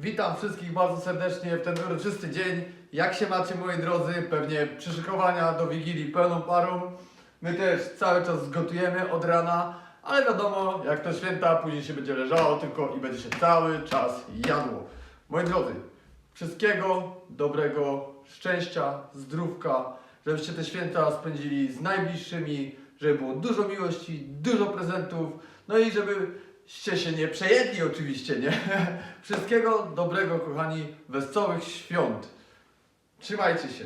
Witam wszystkich bardzo serdecznie w ten uroczysty dzień. Jak się macie moi drodzy? Pewnie przyszykowania do Wigilii pełną parą. My też cały czas zgotujemy od rana, ale wiadomo, jak to święta, później się będzie leżało tylko i będzie się cały czas jadło. Moi drodzy, wszystkiego dobrego, szczęścia, zdrówka, żebyście te święta spędzili z najbliższymi, żeby było dużo miłości, dużo prezentów, no i żebyście się nie przejedli oczywiście, nie? Wszystkiego dobrego, kochani, wesołych świąt. Trzymajcie się.